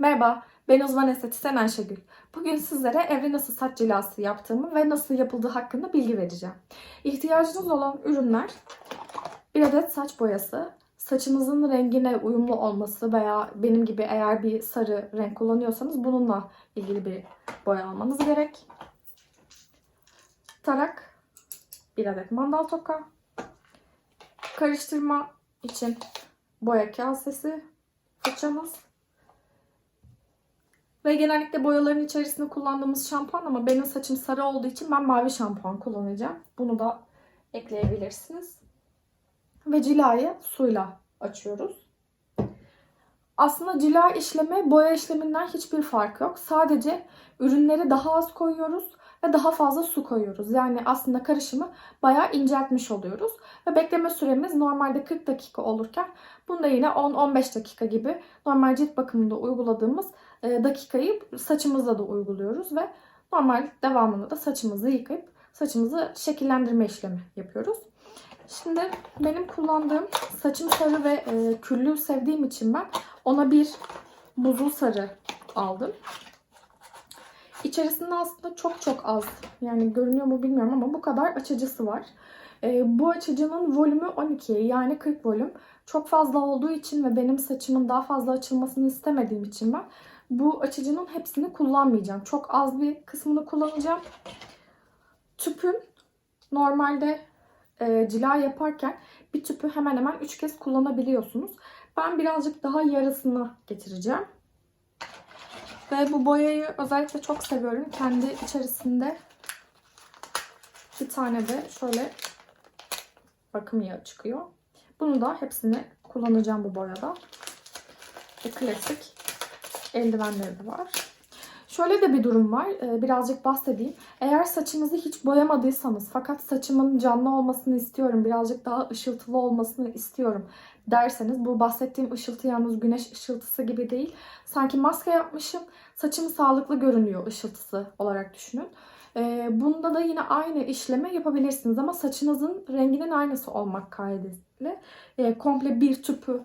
Merhaba, ben uzman estetisyen Ayşegül. Bugün sizlere evde nasıl saç cilası yaptığımı ve nasıl yapıldığı hakkında bilgi vereceğim. İhtiyacınız olan ürünler bir adet saç boyası, saçınızın rengine uyumlu olması veya benim gibi eğer bir sarı renk kullanıyorsanız bununla ilgili bir boya almanız gerek. Tarak, bir adet mandal toka, karıştırma için boya kasesi, fırçamız, ve genellikle boyaların içerisinde kullandığımız şampuan ama benim saçım sarı olduğu için ben mavi şampuan kullanacağım. Bunu da ekleyebilirsiniz. Ve cilayı suyla açıyoruz. Aslında cila işlemi boya işleminden hiçbir fark yok. Sadece ürünleri daha az koyuyoruz ve daha fazla su koyuyoruz. Yani aslında karışımı bayağı inceltmiş oluyoruz. Ve bekleme süremiz normalde 40 dakika olurken bunda yine 10-15 dakika gibi normal cilt bakımında uyguladığımız dakikayı saçımızda da uyguluyoruz ve normal devamında da saçımızı yıkayıp saçımızı şekillendirme işlemi yapıyoruz. Şimdi benim kullandığım saçım sarı ve e, küllü sevdiğim için ben ona bir buzul sarı aldım. İçerisinde aslında çok çok az yani görünüyor mu bilmiyorum ama bu kadar açıcısı var. E, bu açıcının volümü 12 yani 40 volüm. Çok fazla olduğu için ve benim saçımın daha fazla açılmasını istemediğim için ben bu açıcının hepsini kullanmayacağım. Çok az bir kısmını kullanacağım. Tüpün normalde e, cila yaparken bir tüpü hemen hemen 3 kez kullanabiliyorsunuz. Ben birazcık daha yarısını getireceğim. Ve bu boyayı özellikle çok seviyorum. Kendi içerisinde bir tane de şöyle bakım yağı çıkıyor. Bunu da hepsini kullanacağım bu boyada. Ve klasik eldivenleri de var. Şöyle de bir durum var. Ee, birazcık bahsedeyim. Eğer saçınızı hiç boyamadıysanız fakat saçımın canlı olmasını istiyorum, birazcık daha ışıltılı olmasını istiyorum derseniz bu bahsettiğim ışıltı yalnız güneş ışıltısı gibi değil. Sanki maske yapmışım. Saçım sağlıklı görünüyor ışıltısı olarak düşünün. Ee, bunda da yine aynı işlemi yapabilirsiniz ama saçınızın renginin aynısı olmak kaydıyla e, komple bir tüpü e,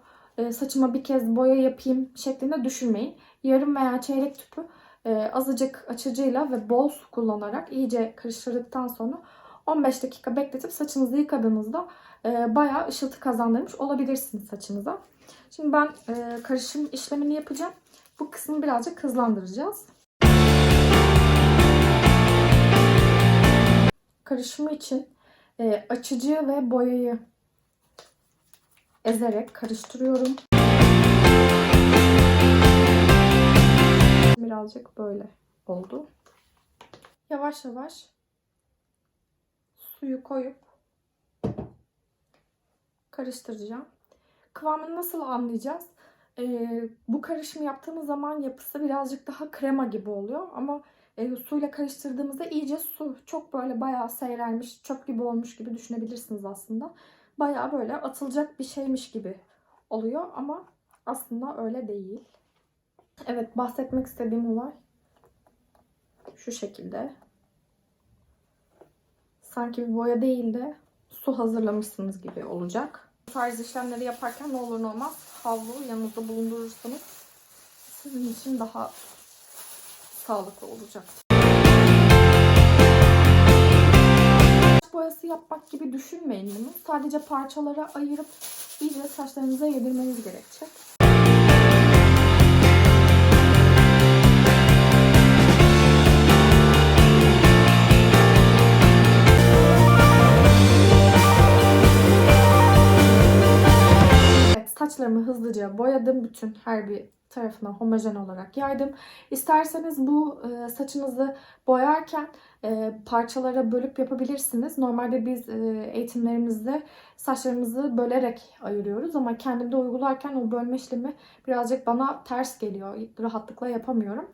saçıma bir kez boya yapayım şeklinde düşünmeyin. Yarım veya çeyrek tüpü e, azıcık açıcıyla ve bol su kullanarak iyice karıştırdıktan sonra 15 dakika bekletip saçınızı yıkadığınızda e, bayağı ışıltı kazandırmış olabilirsiniz saçınıza. Şimdi ben e, karışım işlemini yapacağım. Bu kısmı birazcık hızlandıracağız. Karışımı için e, açıcı ve boyayı ezerek karıştırıyorum. Birazcık böyle oldu. Yavaş yavaş suyu koyup karıştıracağım. Kıvamını nasıl anlayacağız? Ee, bu karışımı yaptığımız zaman yapısı birazcık daha krema gibi oluyor ama e, suyla karıştırdığımızda iyice su çok böyle bayağı seyrelmiş, çöp gibi olmuş gibi düşünebilirsiniz aslında. Bayağı böyle atılacak bir şeymiş gibi oluyor ama aslında öyle değil. Evet bahsetmek istediğim olay şu şekilde. Sanki bir boya değil de su hazırlamışsınız gibi olacak. Bu tarz işlemleri yaparken ne olur ne olmaz havlu yanınızda bulundurursanız sizin için daha sağlıklı olacak. Boyası yapmak gibi düşünmeyin bunu. Sadece parçalara ayırıp iyice saçlarınıza yedirmeniz gerekecek. Saçlarımı hızlıca boyadım. Bütün her bir tarafına homojen olarak yaydım. İsterseniz bu e, saçınızı boyarken parçalara bölüp yapabilirsiniz. Normalde biz e, eğitimlerimizde saçlarımızı bölerek ayırıyoruz ama kendimde uygularken o bölme işlemi birazcık bana ters geliyor. Rahatlıkla yapamıyorum.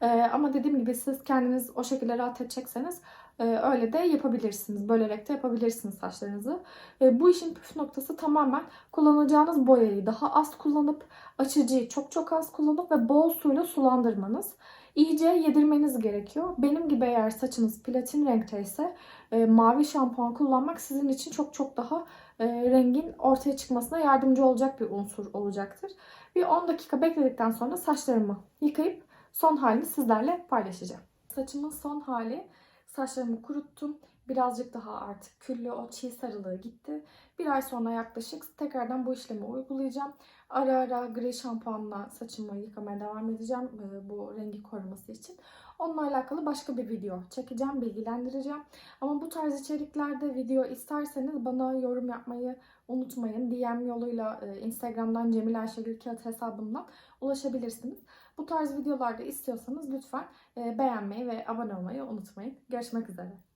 E, ama dediğim gibi siz kendiniz o şekilde rahat edecekseniz e, öyle de yapabilirsiniz. Bölerek de yapabilirsiniz saçlarınızı. E, bu işin püf noktası tamamen kullanacağınız boyayı daha az kullanıp açıcıyı çok çok az kullanıp ve bol suyla sulandırmanız. İyice yedirmeniz gerekiyor. Benim gibi eğer saçınız platin renkteyse e, mavi şampuan kullanmak sizin için çok çok daha e, rengin ortaya çıkmasına yardımcı olacak bir unsur olacaktır. Bir 10 dakika bekledikten sonra saçlarımı yıkayıp son halini sizlerle paylaşacağım. Saçımın son hali saçlarımı kuruttum. Birazcık daha artık küllü o çiğ sarılığı gitti. Bir ay sonra yaklaşık tekrardan bu işlemi uygulayacağım. Ara ara gri şampuanla saçımı yıkamaya devam edeceğim e, bu rengi koruması için. Onunla alakalı başka bir video çekeceğim, bilgilendireceğim. Ama bu tarz içeriklerde video isterseniz bana yorum yapmayı unutmayın. DM yoluyla e, Instagram'dan Cemil Ayşegül Kağıt hesabımdan ulaşabilirsiniz. Bu tarz videolarda istiyorsanız lütfen e, beğenmeyi ve abone olmayı unutmayın. Görüşmek üzere.